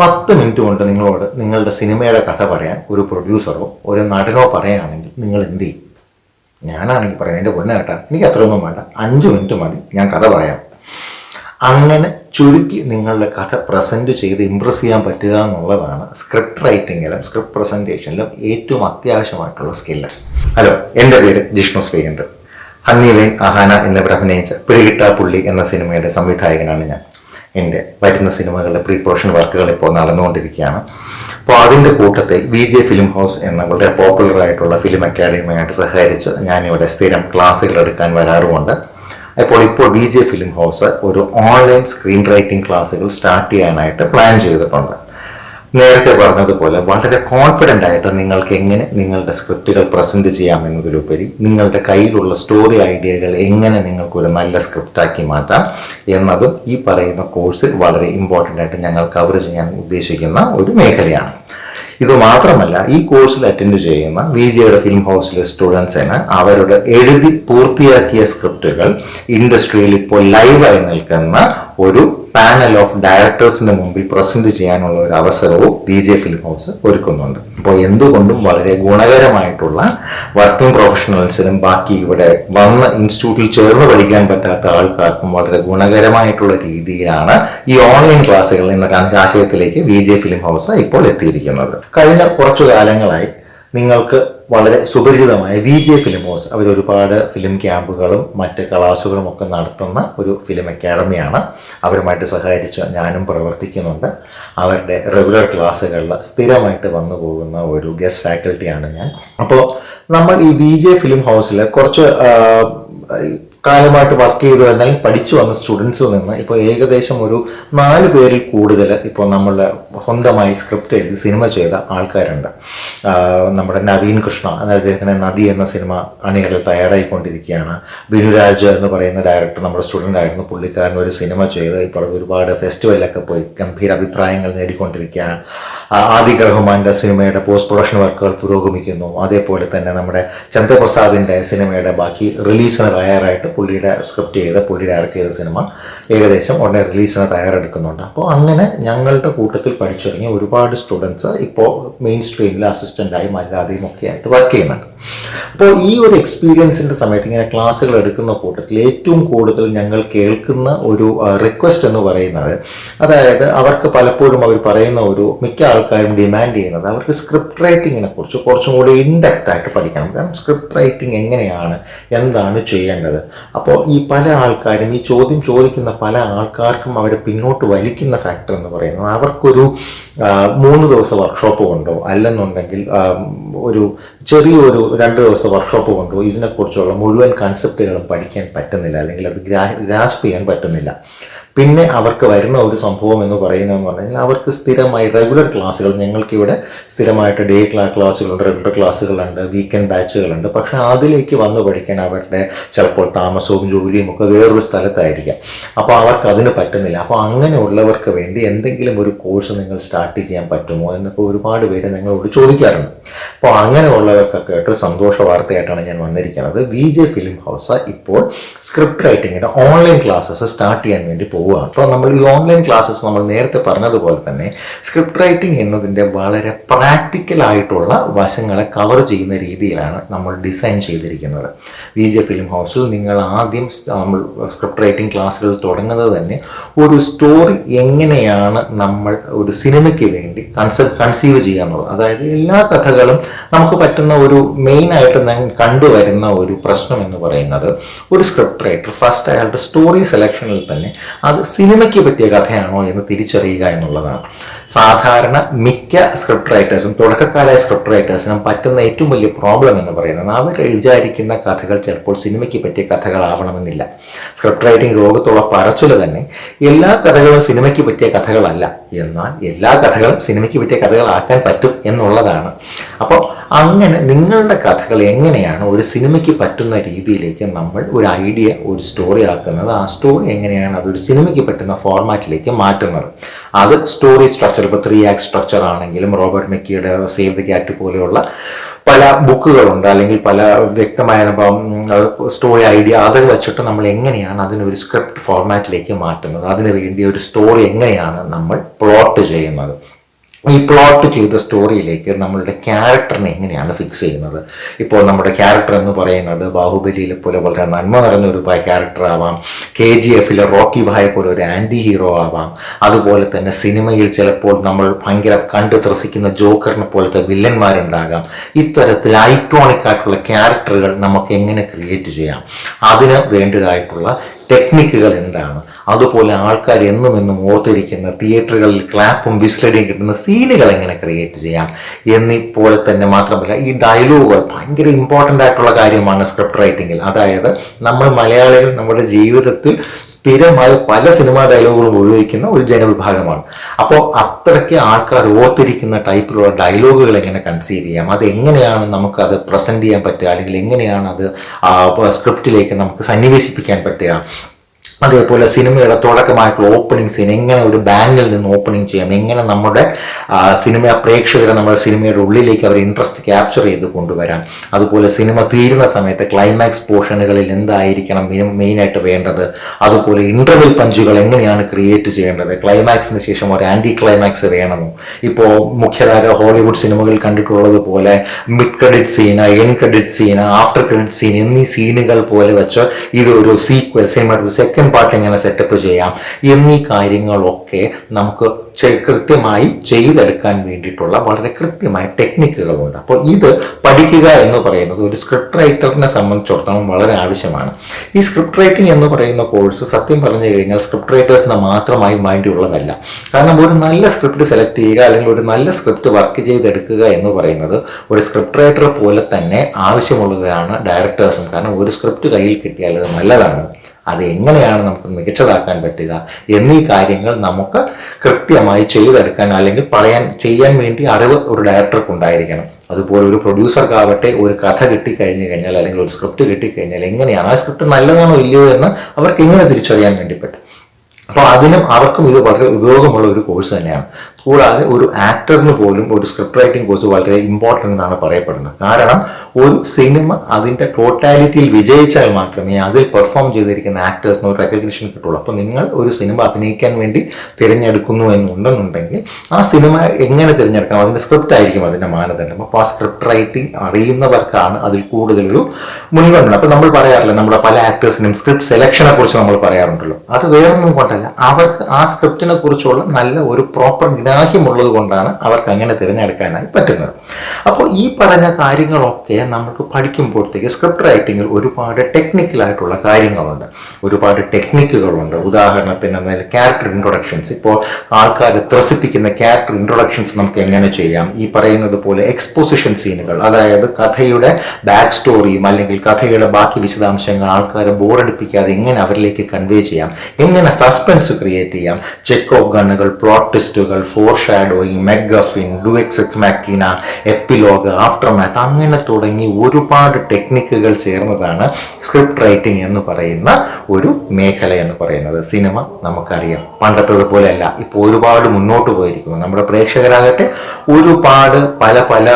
പത്ത് മിനിറ്റ് കൊണ്ട് നിങ്ങളോട് നിങ്ങളുടെ സിനിമയുടെ കഥ പറയാൻ ഒരു പ്രൊഡ്യൂസറോ ഒരു നടനോ പറയുകയാണെങ്കിൽ നിങ്ങൾ എന്ത് ചെയ്യും? ഞാനാണെങ്കിൽ പറയാം എന്റെ പൊന്നെ കേട്ടാ എനിക്ക് അത്രയൊന്നും വേണ്ട. അഞ്ച് മിനിറ്റ് മതി ഞാൻ കഥ പറയാം. അങ്ങനെ ചുരുക്കി നിങ്ങളുടെ കഥ പ്രസന്റ് ചെയ്ത് ഇമ്പ്രസ് ചെയ്യാൻ പറ്റുക എന്നുള്ളതാണ് സ്ക്രിപ്റ്റ് റൈറ്റിങ്ങിലും സ്ക്രിപ്റ്റ് പ്രസന്റേഷനിലും ഏറ്റവും അത്യാവശ്യമായിട്ടുള്ള സ്കില്ല് ഹലോ എന്റെ പേര് ജിഷ്ണു ശ്രീകണ്ഠൻ ഹന്നിവേൻ അഹാന എന്നിവർ അഭിനയിച്ച പിടികിട്ടാ പുള്ളി എന്ന സിനിമയുടെ സംവിധായകനാണ് ഞാൻ. എന്റെ വരുന്ന സിനിമകളുടെ പ്രീ വർക്കുകൾ ഇപ്പോൾ നടന്നുകൊണ്ടിരിക്കുകയാണ്. അപ്പോൾ അതിന്റെ കൂട്ടത്തിൽ വി ജെ ഫിലിം ഹൗസ് എന്ന വളരെ പോപ്പുലർ ആയിട്ടുള്ള ഫിലിം അക്കാഡമിയുമായിട്ട് സഹകരിച്ച് ഞാനിവിടെ സ്ഥിരം ക്ലാസ്സുകൾ എടുക്കാൻ വരാറുമുണ്ട്. അപ്പോൾ ഇപ്പോൾ വി ജെ ഫിലിം ഹൗസ് ഒരു ഓൺലൈൻ സ്ക്രീൻ റൈറ്റിംഗ് ക്ലാസ്സുകൾ സ്റ്റാർട്ട് ചെയ്യാനായിട്ട് പ്ലാൻ ചെയ്തിട്ടുണ്ട്. നേരത്തെ പറഞ്ഞതുപോലെ വളരെ കോൺഫിഡന്റ് ആയിട്ട് നിങ്ങൾക്ക് എങ്ങനെ നിങ്ങളുടെ സ്ക്രിപ്റ്റുകൾ പ്രസന്റ് ചെയ്യാമെന്നതിലുപരി നിങ്ങളുടെ കയ്യിലുള്ള സ്റ്റോറി ഐഡിയകൾ എങ്ങനെ നിങ്ങൾക്ക് ഒരു നല്ല സ്ക്രിപ്റ്റാക്കി മാറ്റാം എന്നതും ഈ പറയുന്ന കോഴ്സിൽ വളരെ ഇമ്പോർട്ടന്റ് ആയിട്ട് ഞങ്ങൾ കവർ ചെയ്യാൻ ഉദ്ദേശിക്കുന്ന ഒരു മേഖലയാണ്. ഇത് മാത്രമല്ല ഈ കോഴ്സിൽ അറ്റൻഡ് ചെയ്യുന്ന വി ജിയുടെ ഫിലിം ഹൗസിലെ സ്റ്റുഡൻസിന് അവരുടെ എഴുതി പൂർത്തിയാക്കിയ സ്ക്രിപ്റ്റുകൾ ഇൻഡസ്ട്രിയിൽ ഇപ്പോൾ ലൈവായി നിൽക്കുന്ന ഒരു പാനൽ ഓഫ് ഡയറക്ടേഴ്സിന്റെ മുമ്പിൽ പ്രസന്റ് ചെയ്യാനുള്ള ഒരു അവസരവും ബി ജെ ഫിലിം ഹൗസ് ഒരുക്കുന്നുണ്ട്. അപ്പോൾ എന്തുകൊണ്ടും വളരെ ഗുണകരമായിട്ടുള്ള വർക്കിംഗ് പ്രൊഫഷണൽസിനും ബാക്കി ഇവിടെ വന്ന് ഇൻസ്റ്റിറ്റ്യൂട്ടിൽ ചേർന്ന് പഠിക്കാൻ പറ്റാത്ത ആൾക്കാർക്കും വളരെ ഗുണകരമായിട്ടുള്ള രീതിയിലാണ് ഈ ഓൺലൈൻ ക്ലാസ്സുകൾ എന്ന ആശയത്തിലേക്ക് ബി ജെ ഫിലിം ഹൗസ് ഇപ്പോൾ എത്തിയിരിക്കുന്നത്. കഴിഞ്ഞ കുറച്ചു കാലങ്ങളായി നിങ്ങൾക്ക് വളരെ സുപരിചിതമായ വി ജെ ഫിലിം ഹൗസ് അവർ ഒരുപാട് ഫിലിം ക്യാമ്പുകളും മറ്റ് കലാസുകളും ഒക്കെ നടത്തുന്ന ഒരു ഫിലിം അക്കാഡമിയാണ് അവരുമായിട്ട് സഹകരിച്ച് ഞാനും പ്രവർത്തിക്കുന്നുണ്ട്. അവരുടെ റെഗുലർ ക്ലാസ്സുകളിൽ സ്ഥിരമായിട്ട് വന്നു പോകുന്ന ഒരു ഗസ്റ്റ് ഫാക്കൽറ്റിയാണ് ഞാൻ. അപ്പോൾ നമ്മൾ ഈ വി ജെ ഫിലിം ഹൗസിൽ കുറച്ച് കാലമായിട്ട് വർക്ക് ചെയ്തു എന്നാൽ പഠിച്ചു വന്ന സ്റ്റുഡൻസിൽ നിന്ന് ഇപ്പോൾ ഏകദേശം ഒരു നാല് പേരിൽ കൂടുതൽ ഇപ്പോൾ നമ്മളുടെ സ്വന്തമായി സ്ക്രിപ്റ്റ് എഴുതി സിനിമ ചെയ്ത ആൾക്കാരുണ്ട്. നമ്മുടെ നവീൻ കൃഷ്ണ അതായത് അദ്ദേഹത്തിന് നദി എന്ന സിനിമ അണികളിൽ തയ്യാറായിക്കൊണ്ടിരിക്കുകയാണ്. ബിനുരാജ് എന്ന് പറയുന്ന ഡയറക്ടർ നമ്മുടെ സ്റ്റുഡന്റ് ആയിരുന്നു. പുള്ളിക്കാരൻ ഒരു സിനിമ ചെയ്ത് ഇപ്പോൾ ഒരുപാട് ഫെസ്റ്റിവലിലൊക്കെ പോയി ഗംഭീര അഭിപ്രായങ്ങൾ നേടിക്കൊണ്ടിരിക്കുകയാണ്. ആദി ആദിക് സിനിമയുടെ പോസ്റ്റ് പ്രൊഡക്ഷൻ വർക്കുകൾ പുരോഗമിക്കുന്നു. അതേപോലെ തന്നെ നമ്മുടെ ചന്ദ്രപ്രസാദിന്റെ സിനിമയുടെ ബാക്കി റിലീസിന് തയ്യാറായിട്ട് പുള്ളിയുടെ സ്ക്രിപ്റ്റ് ചെയ്ത പുള്ളി ഡയറക്റ്റ് ചെയ്ത സിനിമ ഏകദേശം ഉടനെ റിലീസിന് തയ്യാറെടുക്കുന്നുണ്ട്. അപ്പോൾ അങ്ങനെ ഞങ്ങളുടെ കൂട്ടത്തിൽ പഠിച്ചിറങ്ങിയ ഒരുപാട് സ്റ്റുഡൻസ് ഇപ്പോൾ മെയിൻ സ്ട്രീമിൽ അസിസ്റ്റന്റായും അല്ലാതെയും ഒക്കെ ആയിട്ട് വർക്ക് ചെയ്യുന്നുണ്ട്. അപ്പോൾ ഈ ഒരു എക്സ്പീരിയൻസിന്റെ സമയത്ത് ഇങ്ങനെ ക്ലാസ്സുകൾ എടുക്കുന്ന കൂട്ടത്തിൽ ഏറ്റവും കൂടുതൽ ഞങ്ങൾ കേൾക്കുന്ന ഒരു റിക്വസ്റ്റ് എന്ന് പറയുന്നത് അതായത് അവർക്ക് പലപ്പോഴും അവർ പറയുന്ന ഒരു മിക്ക ആൾക്കാരും ഡിമാൻഡ് ചെയ്യുന്നത് അവർക്ക് സ്ക്രിപ്റ്റ് റൈറ്റിങ്ങിനെ കുറിച്ച് കുറച്ചും കൂടി ഇൻഡെപ്ത് ആയിട്ട് പഠിക്കണം. കാരണം സ്ക്രിപ്റ്റ് റൈറ്റിംഗ് എങ്ങനെയാണ് എന്താണ് ചെയ്യേണ്ടത്? അപ്പോൾ ഈ പല ആൾക്കാരും ഈ ചോദ്യം ചോദിക്കുന്ന പല ആൾക്കാർക്കും അവരെ പിന്നോട്ട് വലിക്കുന്ന ഫാക്ടർ എന്ന് പറയുന്നത് അവർക്കൊരു മൂന്ന് ദിവസം വർക്ക്ഷോപ്പ് കൊണ്ടോ അല്ലെന്നുണ്ടെങ്കിൽ ഒരു ചെറിയൊരു രണ്ട് ദിവസത്തെ വർക്ക്ഷോപ്പ് കൊണ്ടോ ഇതിനെക്കുറിച്ചുള്ള മുഴുവൻ കൺസെപ്റ്റുകളും പഠിക്കാൻ പറ്റുന്നില്ല. അല്ലെങ്കിൽ അത് ഗ്രാ ഗ്രാസ്പ് ചെയ്യാൻ പറ്റുന്നില്ല. പിന്നെ അവർക്ക് വരുന്ന ഒരു സംഭവം എന്ന് പറയുന്നതെന്ന് പറഞ്ഞാൽ അവർക്ക് സ്ഥിരമായി റെഗുലർ ക്ലാസ്സുകൾ ഞങ്ങൾക്കിവിടെ സ്ഥിരമായിട്ട് ഡേ ക്ലാ ക്ലാസ്സുകളുണ്ട് റെഗുലർ ക്ലാസ്സുകളുണ്ട് വീക്കെൻഡ് ബാച്ചുകളുണ്ട് പക്ഷെ അതിലേക്ക് വന്ന് പഠിക്കാൻ അവരുടെ ചിലപ്പോൾ താമസവും ജോലിയും ഒക്കെ വേറൊരു സ്ഥലത്തായിരിക്കാം. അപ്പോൾ അവർക്ക് അതിന് പറ്റുന്നില്ല. അപ്പോൾ അങ്ങനെയുള്ളവർക്ക് വേണ്ടി എന്തെങ്കിലും ഒരു കോഴ്സ് നിങ്ങൾ സ്റ്റാർട്ട് ചെയ്യാൻ പറ്റുമോ എന്നൊക്കെ ഒരുപാട് പേര് നിങ്ങളോട് ചോദിക്കാറുണ്ട്. അപ്പോൾ അങ്ങനെയുള്ളവർക്കൊക്കെ ആയിട്ട് സന്തോഷ വാർത്തയായിട്ടാണ് ഞാൻ വന്നിരിക്കുന്നത്. വി ജെ ഫിലിം ഹൗസ് ഇപ്പോൾ സ്ക്രിപ്റ്റ് റൈറ്റിങ്ങിന്റെ ഓൺലൈൻ ക്ലാസ്സസ് സ്റ്റാർട്ട് ചെയ്യാൻ വേണ്ടി പോവുകയാണ് അപ്പോൾ നമ്മൾ ഈ ഓൺലൈൻ ക്ലാസ്സസ് നമ്മൾ നേരത്തെ പറഞ്ഞതുപോലെ തന്നെ സ്ക്രിപ്റ്റ് റൈറ്റിംഗ് എന്നതിന്റെ വളരെ പ്രാക്ടിക്കൽ ആയിട്ടുള്ള വശങ്ങളെ കവർ ചെയ്യുന്ന രീതിയിലാണ് നമ്മൾ ഡിസൈൻ ചെയ്തിരിക്കുന്നത്. വി ജെ ഫിലിം ഹൗസിൽ നിങ്ങൾ ആദ്യം നമ്മൾ സ്ക്രിപ്റ്റ് റൈറ്റിംഗ് ക്ലാസ്സുകൾ തുടങ്ങുന്നത് തന്നെ ഒരു സ്റ്റോറി എങ്ങനെയാണ് നമ്മൾ ഒരു സിനിമയ്ക്ക് വേണ്ടി കൺസെപ്റ്റ് കൺസീവ് ചെയ്യുക എന്നുള്ളത്. അതായത് എല്ലാ കഥകളും നമുക്ക് പറ്റുന്ന ഒരു മെയിനായിട്ട് ഞാൻ കണ്ടുവരുന്ന ഒരു പ്രശ്നം എന്ന് പറയുന്നത് ഒരു സ്ക്രിപ്റ്റ് റൈറ്റർ ഫസ്റ്റ് അയാളുടെ സ്റ്റോറി സെലക്ഷനിൽ തന്നെ അത് സിനിമയ്ക്ക് പറ്റിയ കഥയാണോ എന്ന് തിരിച്ചറിയുക എന്നുള്ളതാണ്. സാധാരണ മിക്ക സ്ക്രിപ്റ്റ് റൈറ്റേഴ്സും തുടക്കക്കാരായ സ്ക്രിപ്റ്റ് റൈറ്റേഴ്സിനും പറ്റുന്ന ഏറ്റവും വലിയ പ്രോബ്ലം എന്ന് പറയുന്നത് അവർ വിചാരിക്കുന്ന കഥകൾ ചിലപ്പോൾ സിനിമയ്ക്ക് പറ്റിയ കഥകളാവണമെന്നില്ല. സ്ക്രിപ്റ്റ് റൈറ്റിംഗ് ലോകത്തുള്ള പറച്ചിൽ തന്നെ എല്ലാ കഥകളും സിനിമയ്ക്ക് പറ്റിയ കഥകളല്ല. എന്നാൽ എല്ലാ കഥകളും സിനിമയ്ക്ക് പറ്റിയ കഥകളാക്കാൻ പറ്റും എന്നുള്ളതാണ്. അപ്പോൾ അങ്ങനെ നിങ്ങളുടെ കഥകൾ എങ്ങനെയാണ് ഒരു സിനിമയ്ക്ക് പറ്റുന്ന രീതിയിലേക്ക് നമ്മൾ ഒരു ഐഡിയ ഒരു സ്റ്റോറി ആക്കുന്നത്? ആ സ്റ്റോറി എങ്ങനെയാണ് അതൊരു സിനിമയ്ക്ക് പറ്റുന്ന ഫോർമാറ്റിലേക്ക് മാറ്റുന്നത്? അത് സ്റ്റോറി സ്ട്രക്ചർ ഇപ്പോൾ ത്രീ ആക്ട് സ്ട്രക്ചർ ആണെങ്കിലും റോബർട്ട് മെക്കിയുടെ സേവ് ദി ക്യാറ്റ് പോലെയുള്ള പല ബുക്കുകളുണ്ട്. അല്ലെങ്കിൽ പല വ്യക്തമായ സ്റ്റോറി ഐഡിയ അത് വെച്ചിട്ട് നമ്മൾ എങ്ങനെയാണ് അതിനൊരു സ്ക്രിപ്റ്റ് ഫോർമാറ്റിലേക്ക് മാറ്റുന്നത്? അതിനു വേണ്ടി ഒരു സ്റ്റോറി എങ്ങനെയാണ് നമ്മൾ പ്ലോട്ട് ചെയ്യുന്നത്? ഈ പ്ലോട്ട് ചെയ്ത സ്റ്റോറിയിലേക്ക് നമ്മളുടെ ക്യാരക്ടറിനെ എങ്ങനെയാണ് ഫിക്സ് ചെയ്യുന്നത്? ഇപ്പോൾ നമ്മുടെ ക്യാരക്ടർ എന്ന് പറയുന്നത് ബാഹുബലിയിലെ പോലെ വളരെ നന്മ നിറഞ്ഞ ഒരു ക്യാരക്ടർ ആവാം. കെ ജി എഫിലെ റോക്കി ഭായ പോലെ ഒരു ആന്റി ഹീറോ ആവാം. അതുപോലെ തന്നെ സിനിമയിൽ ചിലപ്പോൾ നമ്മൾ ഭയങ്കര കണ്ടു ത്രസിക്കുന്ന ജോക്കറിനെ പോലത്തെ വില്ലന്മാരുണ്ടാകാം. ഇത്തരത്തിൽ ഐക്കോണിക് ആയിട്ടുള്ള ക്യാരക്ടറുകൾ നമുക്ക് എങ്ങനെ ക്രിയേറ്റ് ചെയ്യാം? അതിന് വേണ്ടതായിട്ടുള്ള ടെക്നിക്കുകൾ എന്താണ്? അതുപോലെ ആൾക്കാർ എന്നും എന്നും ഓർത്തിരിക്കുന്ന തിയേറ്ററുകളിൽ ക്ലാപ്പും വിസ്ലഡിയും കിട്ടുന്ന സീനുകൾ എങ്ങനെ ക്രിയേറ്റ് ചെയ്യാം? എന്നിപ്പോലെ തന്നെ മാത്രമല്ല ഈ ഡയലോഗുകൾ ഭയങ്കര ഇമ്പോർട്ടന്റ് ആയിട്ടുള്ള കാര്യമാണ് സ്ക്രിപ്റ്റ് റൈറ്റിങ്ങിൽ അതായത് നമ്മൾ മലയാളികൾ നമ്മുടെ ജീവിതത്തിൽ സ്ഥിരമായി പല സിനിമാ ഡയലോഗുകളും ഉപയോഗിക്കുന്ന ഒരു ജനവിഭാഗമാണ്. അപ്പോൾ അത്രയ്ക്ക് ആൾക്കാർ ഓർത്തിരിക്കുന്ന ടൈപ്പിലുള്ള ഡയലോഗുകൾ എങ്ങനെ കൺസീവ് ചെയ്യാം? അത് എങ്ങനെയാണ് നമുക്ക് അത് പ്രസന്റ് ചെയ്യാൻ പറ്റുക? അല്ലെങ്കിൽ എങ്ങനെയാണ് അത് സ്ക്രിപ്റ്റിലേക്ക് നമുക്ക് സന്നിവേശിപ്പിക്കാൻ പറ്റുക? അതേപോലെ സിനിമയുടെ തുടക്കമായിട്ടുള്ള ഓപ്പണിംഗ് സീൻ എങ്ങനെ ഒരു ബാങ്കിൽ നിന്ന് ഓപ്പണിംഗ് ചെയ്യാം? എങ്ങനെ നമ്മുടെ സിനിമ പ്രേക്ഷകരെ നമ്മുടെ സിനിമയുടെ ഉള്ളിലേക്ക് അവർ ഇൻട്രസ്റ്റ് ക്യാപ്ചർ ചെയ്ത് കൊണ്ടുവരാം? അതുപോലെ സിനിമ തീരുന്ന സമയത്ത് ക്ലൈമാക്സ് പോർഷനുകളിൽ എന്തായിരിക്കണം മെയിനായിട്ട് വേണ്ടത്? അതുപോലെ ഇന്റർവെൽ പഞ്ചുകൾ എങ്ങനെയാണ് ക്രിയേറ്റ് ചെയ്യേണ്ടത്? ക്ലൈമാക്സിന് ശേഷം ഒരു ആന്റി ക്ലൈമാക്സ് വേണമോ? ഇപ്പോൾ മുഖ്യധാര ഹോളിവുഡ് സിനിമകൾ കണ്ടിട്ടുള്ളത് പോലെ mid credit scene end credit scene after credit scene എന്നീ സീനുകൾ പോലെ വെച്ച് ഇതൊരു സീക്വൽ സിനിമ സെക്കൻഡ് പാർട്ട് എങ്ങനെ സെറ്റപ്പ് ചെയ്യാം എന്നീ കാര്യങ്ങളൊക്കെ നമുക്ക് കൃത്യമായി ചെയ്തെടുക്കാൻ വേണ്ടിയിട്ടുള്ള വളരെ കൃത്യമായ ടെക്നിക്കുകളുണ്ട് അപ്പോൾ ഇത് പഠിക്കുക എന്ന് പറയുന്നത് ഒരു സ്ക്രിപ്റ്റ് റൈറ്ററിനെ സംബന്ധിച്ചിടത്തോളം വളരെ ആവശ്യമാണ്. ഈ സ്ക്രിപ്റ്റ് റൈറ്റിംഗ് എന്ന് പറയുന്ന കോഴ്സ് സത്യം പറഞ്ഞു കഴിഞ്ഞാൽ സ്ക്രിപ്റ്റ് റൈറ്റേഴ്സിന് മാത്രമായി വേണ്ടിയുള്ളതല്ല കാരണം ഒരു നല്ല സ്ക്രിപ്റ്റ് സെലക്ട് ചെയ്യുക അല്ലെങ്കിൽ ഒരു നല്ല സ്ക്രിപ്റ്റ് വർക്ക് ചെയ്തെടുക്കുക എന്ന് പറയുന്നത് ഒരു സ്ക്രിപ്റ്റ് റൈറ്റർ പോലെ തന്നെ ആവശ്യമുള്ളതാണ് ഡയറക്ടേഴ്സും കാരണം ഒരു സ്ക്രിപ്റ്റ് കയ്യിൽ കിട്ടിയാൽ അത് നല്ലതാണ്. അത് എങ്ങനെയാണ് നമുക്ക് മികച്ചതാക്കാൻ പറ്റുക? എന്നീ കാര്യങ്ങൾ നമുക്ക് കൃത്യമായി ചെയ്തെടുക്കാൻ അല്ലെങ്കിൽ പറയാൻ ചെയ്യാൻ വേണ്ടി അറിവ് ഒരു ഡയറക്ടർക്ക് ഉണ്ടായിരിക്കണം. അതുപോലെ ഒരു പ്രൊഡ്യൂസർക്കാവട്ടെ ഒരു കഥ കിട്ടിക്കഴിഞ്ഞു കഴിഞ്ഞാൽ അല്ലെങ്കിൽ ഒരു സ്ക്രിപ്റ്റ് കിട്ടിക്കഴിഞ്ഞാൽ എങ്ങനെയാണ്? ആ സ്ക്രിപ്റ്റ് നല്ലതാണോ ഇല്ലയോ എന്ന് അവർക്ക് എങ്ങനെ തിരിച്ചറിയാൻ വേണ്ടി പറ്റും? അപ്പോൾ അതിനും അവർക്കും ഇത് വളരെ ഉപയോഗമുള്ള ഒരു കോഴ്സ് തന്നെയാണ്. കൂടാതെ ഒരു ആക്ടറിന് പോലും ഒരു സ്ക്രിപ്റ്റ് റൈറ്റിംഗ് കോഴ്സ് വളരെ ഇമ്പോർട്ടന്റ് എന്നാണ് പറയപ്പെടുന്നത്. കാരണം ഒരു സിനിമ അതിന്റെ ടോട്ടാലിറ്റിയിൽ വിജയിച്ചാൽ മാത്രമേ അതിൽ പെർഫോം ചെയ്തിരിക്കുന്ന ആക്ടേഴ്സിന് ഒരു റെക്കഗ്നിഷൻ കിട്ടുള്ളൂ. അപ്പോൾ നിങ്ങൾ ഒരു സിനിമ അഭിനയിക്കാൻ വേണ്ടി തിരഞ്ഞെടുക്കുന്നു എന്നുണ്ടെന്നുണ്ടെങ്കിൽ ആ സിനിമ എങ്ങനെ തിരഞ്ഞെടുക്കണം? അതിന്റെ സ്ക്രിപ്റ്റ് ആയിരിക്കും അതിന്റെ മാനദണ്ഡം. അപ്പോൾ ആ സ്ക്രിപ്റ്റ് റൈറ്റിംഗ് അറിയുന്നവർക്കാണ് അതിൽ കൂടുതലൊരു മുൻഗണന. അപ്പോൾ നമ്മൾ പറയാറില്ല നമ്മുടെ പല ആക്ടേഴ്സിനും സ്ക്രിപ്റ്റ് സെലക്ഷനെ കുറിച്ച് നമ്മൾ പറയാറുണ്ടല്ലോ. അത് വേറൊന്നും കൊണ്ടല്ല. അവർക്ക് ആ സ്ക്രിപ്റ്റിനെ കുറിച്ചുള്ള നല്ല ഒരു പ്രോപ്പർ ഗ്രാഹ്യമുള്ളത് കൊണ്ടാണ് അവർക്ക് അങ്ങനെ തിരഞ്ഞെടുക്കാനായി പറ്റുന്നത്. അപ്പോൾ ഈ പറഞ്ഞ കാര്യങ്ങളൊക്കെ നമുക്ക് പഠിക്കുമ്പോഴത്തേക്ക് സ്ക്രിപ്റ്റ് റൈറ്റിങ്ങിൽ ഒരുപാട് ടെക്നിക്കലായിട്ടുള്ള കാര്യങ്ങളുണ്ട്. ഒരുപാട് ടെക്നിക്കുകളുണ്ട് ഉദാഹരണത്തിന് ക്യാരക്ടർ ഇൻട്രൊഡക്ഷൻസ് ഇപ്പോൾ ആൾക്കാരെ ത്രസിപ്പിക്കുന്ന ക്യാരക്ടർ ഇൻട്രൊഡക്ഷൻസ് നമുക്ക് എങ്ങനെ ചെയ്യാം? ഈ പറയുന്നത് പോലെ എക്സ്പോസിഷൻ സീനുകൾ അതായത് കഥയുടെ ബാക്ക് സ്റ്റോറിയും അല്ലെങ്കിൽ കഥയുടെ ബാക്കി വിശദാംശങ്ങൾ ആൾക്കാരെ ബോറടിപ്പിക്കാതെ എങ്ങനെ അവരിലേക്ക് കൺവേ ചെയ്യാം? എങ്ങനെ സസ്പെൻസ് ക്രിയേറ്റ് ചെയ്യാം? ചെക്ക് ഓഫ് ഗണ്ണുകൾ പ്ലോട്ട് ടെസ്റ്റുകൾ foreshadowing MacGuffin deus ex machina epilogue aftermath അങ്ങനെ തുടങ്ങി ഒരുപാട് ടെക്നിക്കുകൾ ചേർന്നതാണ് സ്ക്രിപ്റ്റ് റൈറ്റിംഗ് എന്ന് പറയുന്ന ഒരു മേഖല എന്ന് പറയുന്നത്. സിനിമ നമുക്കറിയാം. പണ്ടത്തത് പോലെയല്ല ഇപ്പോൾ ഒരുപാട് മുന്നോട്ട് പോയിരിക്കുന്നു. നമ്മുടെ പ്രേക്ഷകരാകട്ടെ ഒരുപാട് പല പല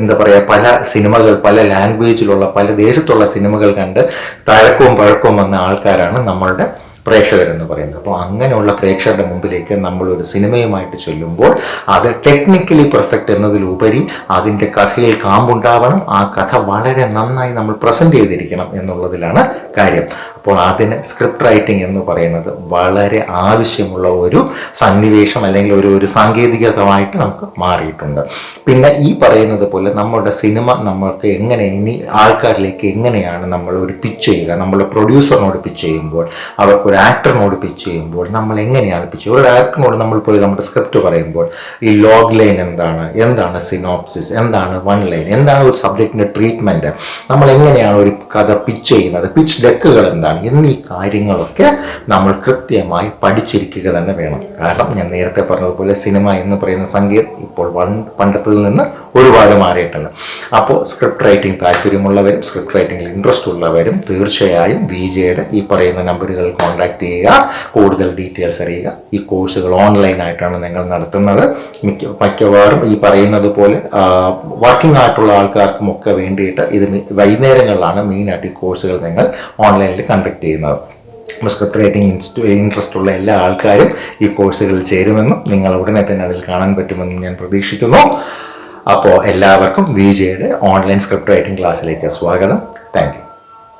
എന്താ പറയുക പല സിനിമകൾ പല ലാംഗ്വേജിലുള്ള പല ദേശത്തുള്ള സിനിമകൾ കണ്ട് തഴക്കവും പഴക്കവും വന്ന ആൾക്കാരാണ് നമ്മളുടെ പ്രേക്ഷകരെന്ന് പറയുന്നത്. അപ്പോൾ അങ്ങനെയുള്ള പ്രേക്ഷകരുടെ മുമ്പിലേക്ക് നമ്മളൊരു സിനിമയുമായിട്ട് ചൊല്ലുമ്പോൾ അത് ടെക്നിക്കലി പെർഫെക്റ്റ് എന്നതിലുപരി അതിന്റെ കഥയിൽ കാമ്പുണ്ടാവണം. ആ കഥ വളരെ നന്നായി നമ്മൾ പ്രസന്റ് ചെയ്തിരിക്കണം എന്നുള്ളതിലാണ് കാര്യം. അപ്പോൾ അതിന് സ്ക്രിപ്റ്റ് റൈറ്റിംഗ് എന്ന് പറയുന്നത് വളരെ ആവശ്യമുള്ള ഒരു സന്നിവേശം അല്ലെങ്കിൽ ഒരു ഒരു സാങ്കേതികതമായിട്ട് നമുക്ക് മാറിയിട്ടുണ്ട്. പിന്നെ ഈ പറയുന്നത് പോലെ നമ്മുടെ സിനിമ നമ്മൾക്ക് എങ്ങനെ ഇനി ആൾക്കാരിലേക്ക് എങ്ങനെയാണ് നമ്മൾ ഒരു പിച്ച് ചെയ്യുക? നമ്മൾ പ്രൊഡ്യൂസറിനോട് പിച്ച് ചെയ്യുമ്പോൾ അവർക്ക് ഒരു ആക്ടറിനോട് പിച്ച് ചെയ്യുമ്പോൾ നമ്മൾ എങ്ങനെയാണ് പിച്ച് ഒരു ആക്ടറിനോട് നമ്മൾ പോയി നമ്മുടെ സ്ക്രിപ്റ്റ് പറയുമ്പോൾ ഈ ലോഗ് ലൈൻ എന്താണ്? എന്താണ് സിനോപ്സിസ് എന്താണ് വൺ ലൈൻ എന്താണ് ഒരു സബ്ജക്റ്റിന്റെ ട്രീറ്റ്മെന്റ് നമ്മൾ എങ്ങനെയാണ് ഒരു കഥ പിച്ച് ചെയ്യുന്നത്? പിച്ച് ഡെക്കുകൾ എന്താണ്? എന്നീ കാര്യങ്ങളൊക്കെ നമ്മൾ കൃത്യമായി പഠിച്ചിരിക്കുക തന്നെ വേണം. കാരണം ഞാൻ നേരത്തെ പറഞ്ഞതുപോലെ സിനിമ എന്ന് പറയുന്ന സംഗീത ഇപ്പോൾ പണ്ടത്തിൽ നിന്ന് ഒരുപാട് മാറിയിട്ടുണ്ട്. അപ്പോൾ സ്ക്രിപ്റ്റ് റൈറ്റിംഗ് താല്പര്യമുള്ളവരും സ്ക്രിപ്റ്റ് റൈറ്റിംഗിൽ ഇൻട്രസ്റ്റ് ഉള്ളവരും തീർച്ചയായും വി ജെയുടെ ഈ പറയുന്ന നമ്പറുകൾ കോൺടാക്ട് ചെയ്യുക കൂടുതൽ ഡീറ്റെയിൽസ് അറിയുക. ഈ കോഴ്സുകൾ ഓൺലൈനായിട്ടാണ് നിങ്ങൾ നടത്തുന്നത്. മിക്ക മിക്കവാറും ഈ പറയുന്നത് പോലെ വർക്കിംഗ് ആയിട്ടുള്ള ആൾക്കാർക്കും ഒക്കെ വേണ്ടിയിട്ട് ഇത് വൈകുന്നേരങ്ങളിലാണ് മെയിനായിട്ട് ഈ കോഴ്സുകൾ നിങ്ങൾ ഓൺലൈനിൽ കണ്ടക്ട് ചെയ്യുന്നത്. സ്ക്രിപ്റ്റ് റൈറ്റിംഗ് ഇൻസ്റ്റു ഇൻട്രസ്റ്റ് ഉള്ള എല്ലാ ആൾക്കാരും ഈ കോഴ്സുകളിൽ ചേരുമെന്നും നിങ്ങൾ ഉടനെ തന്നെ അതിൽ കാണാൻ പറ്റുമെന്നും ഞാൻ പ്രതീക്ഷിക്കുന്നു. അപ്പോൾ എല്ലാവർക്കും വി ജെയുടെ ഓൺലൈൻ സ്ക്രിപ്റ്റ് റൈറ്റിംഗ് ക്ലാസ്സിലേക്ക് സ്വാഗതം താങ്ക്